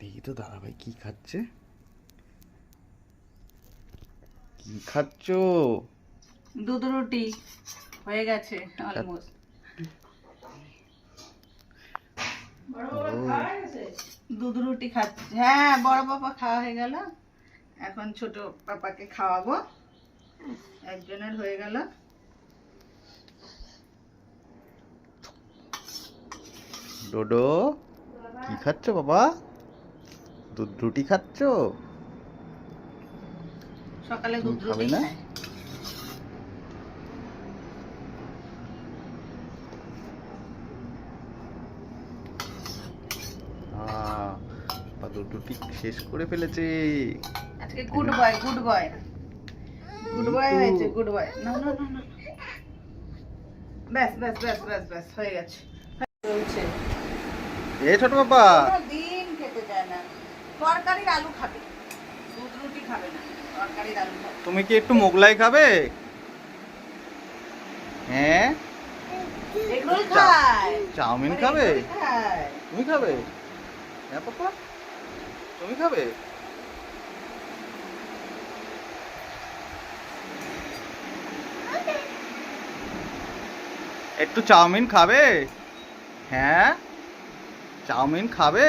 দেখি তো দাদাভাই কি খাচ্ছে? কি খাচ্ছ? দুধ রুটি হয়ে গেছে অলমোস্ট দুধ রুটি খাচ্ছি। হ্যাঁ বড় পাপা খাওয়া হয়ে গেল। এখন ছোট পাপাকে খাওয়াবো। একজনের হয়ে গেল। ডোডো কি খাচ্ছ বাবা? দুধ রুটি খাচ্ছ? সকালে দুধ রুটি না? দুধ রুটি শেষ করে ফেলেছে। আজকে good boy good boy good boy হয়েছে গুড বয় না না না না ব্যাস ব্যাস ব্যাস ব্যাস ব্যাস হয়ে গেছে। চলছে এ ছোট বাবা। তরকারির আলু খাবে। দুধ রুটি খাবে না তরকারির আলু খাবে। তুমি কি একটু মোগলাই খাবে? হ্যাঁ? এগরোল খায়। চাউমিন খাবে? তুমি খাবে? হ্যাঁ পাপা তুমি খাবে? একটু চাউমিন খাবে? হ্যাঁ? চাউমিন খাবে?